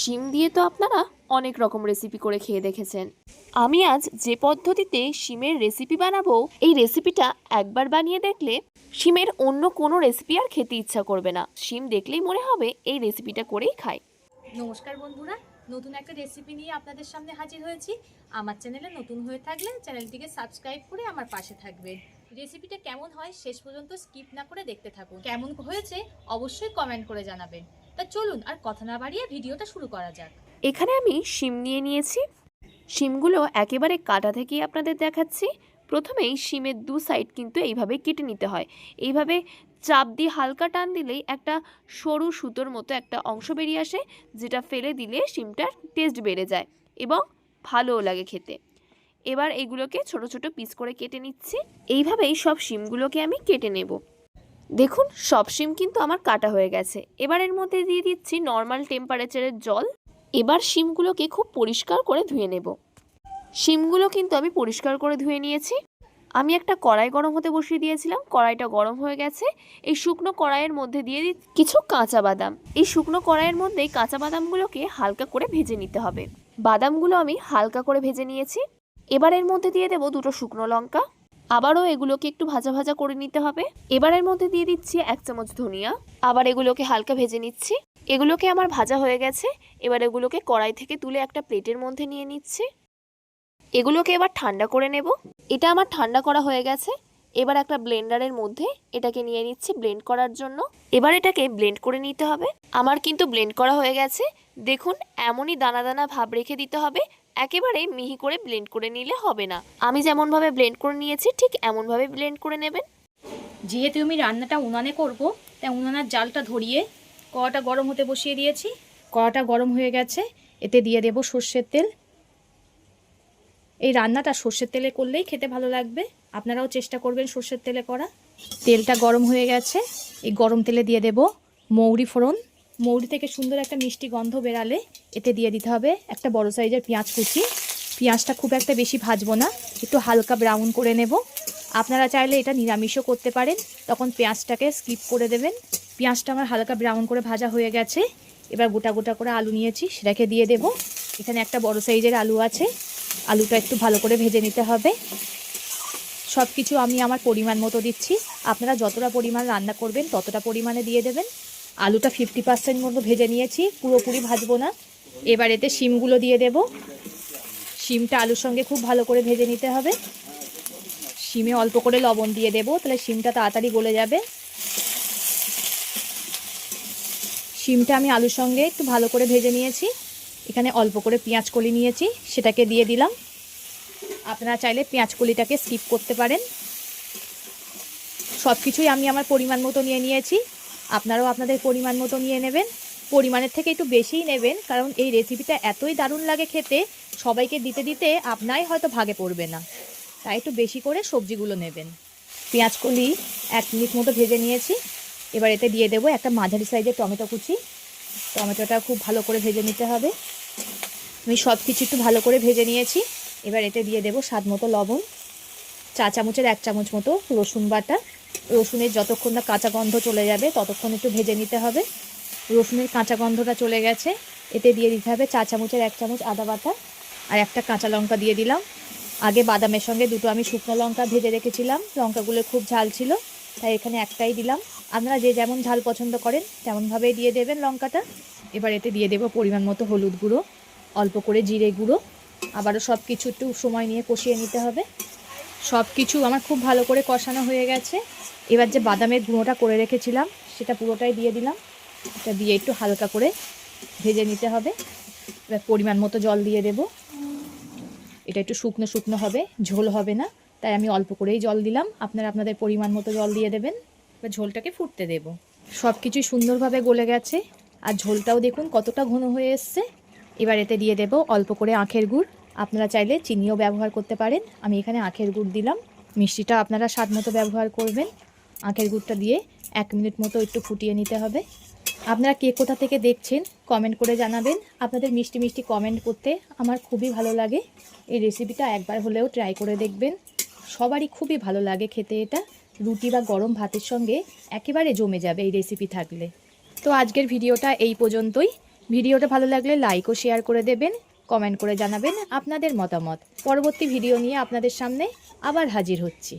শিম দিয়ে তো আপনারা অনেক রকম রেসিপি করে খেয়ে দেখেছেন। আমি আজ যে পদ্ধতিতে শিমের রেসিপি বানাবো, এই রেসিপিটা একবার বানিয়ে দেখলে শিমের অন্য কোনো রেসিপি আর খেতে ইচ্ছা করবে না। শিম দেখলেই মনে হবে এই রেসিপিটা করেই খাই। নমস্কার বন্ধুরা, নতুন একটা রেসিপি নিয়ে আপনাদের সামনে হাজির হয়েছি। আমার চ্যানেলে নতুন হয়ে থাকলে চ্যানেলটিকে সাবস্ক্রাইব করে আমার পাশে থাকবে। রেসিপিটা কেমন হয় শেষ পর্যন্ত স্কিপ না করে দেখতে থাকুন। কেমন হয়েছে অবশ্যই কমেন্ট করে জানাবেন। তা চলুন, আর কথা না বাড়িয়ে ভিডিওটা শুরু করা যাক। এখানে আমি শিম নিয়ে নিয়েছি। শিমগুলো একেবারে কাটা থেকেই আপনাদের দেখাচ্ছি। প্রথমেই শিমের দু সাইড কিন্তু এইভাবে কেটে নিতে হয়। এইভাবে চাপ দিয়ে হালকা টান দিলেই একটা সরু সুতোর মতো একটা অংশ বেরিয়ে আসে, যেটা ফেলে দিলে শিমটার টেস্ট বেড়ে যায় এবং ভালোও লাগে খেতে। এবার এগুলোকে ছোট ছোট পিস করে কেটে নিচ্ছি। এইভাবেই সব শিমগুলোকে আমি কেটে নেব। দেখুন, সব শিম কিন্তু আমার কাটা হয়ে গেছে। এবার এর মধ্যে দিয়ে দিচ্ছি নর্মাল টেম্পারেচারের জল। এবার শিমগুলোকে খুব পরিষ্কার করে ধুয়ে নেব। শিমগুলো কিন্তু আমি পরিষ্কার করে ধুয়ে নিয়েছি। আমি একটা কড়াই গরম হতে বসিয়ে দিয়েছিলাম। কড়াইটা গরম হয়ে গেছে। এই শুকনো কড়াইয়ের মধ্যে দিয়ে দিই কিছু কাঁচা বাদাম। এই শুকনো কড়াইয়ের মধ্যেই কাঁচা বাদামগুলোকে হালকা করে ভেজে নিতে হবে। বাদামগুলো আমি হালকা করে ভেজে নিয়েছি। এবার এর মধ্যে দিয়ে দেবো দুটো শুকনো লঙ্কা। আবারও এগুলোকে একটু ভাজা ভাজা করে নিতে হবে। এবার এর মধ্যে দিয়ে দিচ্ছি এক চামচ ধনিয়া। আবার এগুলোকে হালকা ভেজে নিচ্ছি। এগুলোকে আমার ভাজা হয়ে গেছে। এবার এগুলোকে কড়াই থেকে তুলে একটা প্লেটের মধ্যে নিয়ে নিচ্ছি। এগুলোকে এবার ঠান্ডা করে নেব। এটা আমার ঠান্ডা করা হয়ে গেছে। এবার একটা ব্লেন্ডারের মধ্যে এটাকে নিয়ে নিচ্ছি ব্লেন্ড করার জন্য। এবার এটাকে ব্লেন্ড করে নিতে হবে। আমার কিন্তু ব্লেন্ড করা হয়ে গেছে। দেখুন, এমনই দানা দানা ভাব রেখে দিতে হবে একেবারে মিহি করে ব্লেন্ড করে নিলে হবে না। আমি যেমনভাবে ব্লেন্ড করে নিয়েছি, ঠিক এমনভাবে ব্লেন্ড করে নেবেন। যেহেতু আমি রান্নাটা উনানে করব, তাই উনানের জালটা ধরিয়ে কড়াটা গরম হতে বসিয়ে দিয়েছি। কড়াটা গরম হয়ে গেছে, এতে দিয়ে দেব সর্ষের তেল। এই রান্নাটা সর্ষের তেলে করলেই খেতে ভালো লাগবে। আপনারাও চেষ্টা করবেন সর্ষের তেলে করা। তেলটা গরম হয়ে গেছে, এই গরম তেলে দিয়ে দেব মৌরি ফোড়ন। মৌরি থেকে সুন্দর একটা মিষ্টি গন্ধ বেরালে এতে দিয়ে দিতে হবে একটা বড় সাইজের পেঁয়াজ কুচি। পেঁয়াজটা খুব একটা বেশি ভাজবো না, একটু হালকা ব্রাউন করে নেব। আপনারা চাইলে এটা নিরামিষও করতে পারেন। তখন পেঁয়াজটাকে স্কিপ করে দেবেন। পেঁয়াজটা আমার হালকা ব্রাউন করে ভাজা হয়ে গেছে। এবার গোটা গোটা করে আলু নিয়েছি, সেটাকে দিয়ে দেব। এখানে একটা বড় সাইজের আলু আছে। আলুটা একটু ভালো করে ভেজে নিতে হবে। সব কিছু আমি আমার পরিমাণ মতো দিচ্ছি। আপনারা যতটা পরিমাণ রান্না করবেন ততটা পরিমাণে দিয়ে দেবেন। আলুটা ফিফটি পার্সেন্ট মতো ভেজে নিয়েছি, পুরোপুরি ভাজবো না। এবার এতে শিমগুলো দিয়ে দেব। শিমটা আলুর সঙ্গে খুব ভালো করে ভেজে নিতে হবে। শিমে অল্প করে লবণ দিয়ে দেব, তাহলে শিমটা তাড়াতাড়ি গলে যাবে। শিমটা আমি আলুর সঙ্গে একটু ভালো করে ভেজে নিয়েছি। এখানে অল্প করে পেঁয়াজ কলি নিয়েছি, সেটাকে দিয়ে দিলাম। আপনারা চাইলে পেঁয়াজ কলিটাকে স্কিপ করতে পারেন। সব কিছুই আমি আমার পরিমাণ মতো নিয়ে নিয়েছি। আপনারাও আপনাদের পরিমাণ মতো নিয়ে নেবেন। পরিমাণের থেকে একটু বেশিই নেবেন, কারণ এই রেসিপিটা এতই দারুণ লাগে খেতে, সবাইকে দিতে দিতে আপনাই হয়তো ভাগে পড়বে না। তাই একটু বেশি করে সবজিগুলো নেবেন। পেঁয়াজ কলি এক মিনিট মতো ভেজে নিয়েছি। এবার এতে দিয়ে দেবো একটা মাঝারি সাইজের টমেটো কুচি। টমেটোটা খুব ভালো করে ভেজে নিতে হবে। আমি সব কিছু একটু ভালো করে ভেজে নিয়েছি। এবার এতে দিয়ে দেবো স্বাদ মতো লবণ। চা চামচের এক চামচ মতো রসুন বাটা। রসুনের যতক্ষণ না কাঁচা গন্ধ চলে যাবে, ততক্ষণ একটু ভেজে নিতে হবে। রসুনের কাঁচা গন্ধটা চলে গেছে। এতে দিয়ে দিতে হবে চা চামচের এক চামচ আদা বাটা আর একটা কাঁচা লঙ্কা দিয়ে দিলাম। আগে বাদামের সঙ্গে দুটো আমি শুকনো লঙ্কা ভেজে রেখেছিলাম। লঙ্কাগুলো খুব ঝাল ছিল, তাই এখানে একটাই দিলাম। আপনারা যে যেমন ঝাল পছন্দ করেন, তেমনভাবেই দিয়ে দেবেন লঙ্কাটা। এবার এতে দিয়ে দেবো পরিমাণ মতো হলুদ গুঁড়ো, অল্প করে জিরে গুঁড়ো। আবারও সব কিছু একটু সময় নিয়ে কষিয়ে নিতে হবে। সব কিছু আমার খুব ভালো করে কষানো হয়ে গেছে। এবার যে বাদামের গুঁড়োটা করে রেখেছিলাম, সেটা পুরোটাই দিয়ে দিলাম। এটা দিয়ে একটু হালকা করে ভেজে নিতে হবে। এবার পরিমাণ মতো জল দিয়ে দেব। এটা একটু শুকনো শুকনো হবে, ঝোল হবে না, তাই আমি অল্প করেই জল দিলাম। আপনারা আপনাদের পরিমাণ মতো জল দিয়ে দেবেন। এবার ঝোলটাকে ফুটতে দেব। সব কিছুই সুন্দরভাবে গলে গেছে। আর ঝোলটাও দেখুন কতটা ঘন হয়ে এসছে। এবার এতে দিয়ে দেব অল্প করে আখের গুড়। আপনারা চাইলে চিনিও ব্যবহার করতে পারেন। আমি এখানে আখের গুড় দিলাম। মিষ্টিটা আপনারা স্বাদ মতো ব্যবহার করবেন। আখের গুড়টা দিয়ে এক মিনিট মতো একটু ফুটিয়ে নিতে হবে। আপনারা কে কোথা থেকে দেখছেন কমেন্ট করে জানাবেন। আপনাদের মিষ্টি মিষ্টি কমেন্ট করতে আমার খুবই ভালো লাগে। এই রেসিপিটা একবার হলেও ট্রাই করে দেখবেন। সবারই খুবই ভালো লাগে খেতে এটা। রুটি বা গরম ভাতের সঙ্গে একেবারে জমে যাবে এই রেসিপি থাকলে। তো আজকের ভিডিওটা এই পর্যন্তই। ভিডিওটা ভালো লাগলে লাইক ও শেয়ার করে দেবেন। কমেন্ট করে জানাবেন আপনাদের মতামত। পরবর্তী ভিডিও নিয়ে আপনাদের সামনে আবার হাজির হচ্ছি।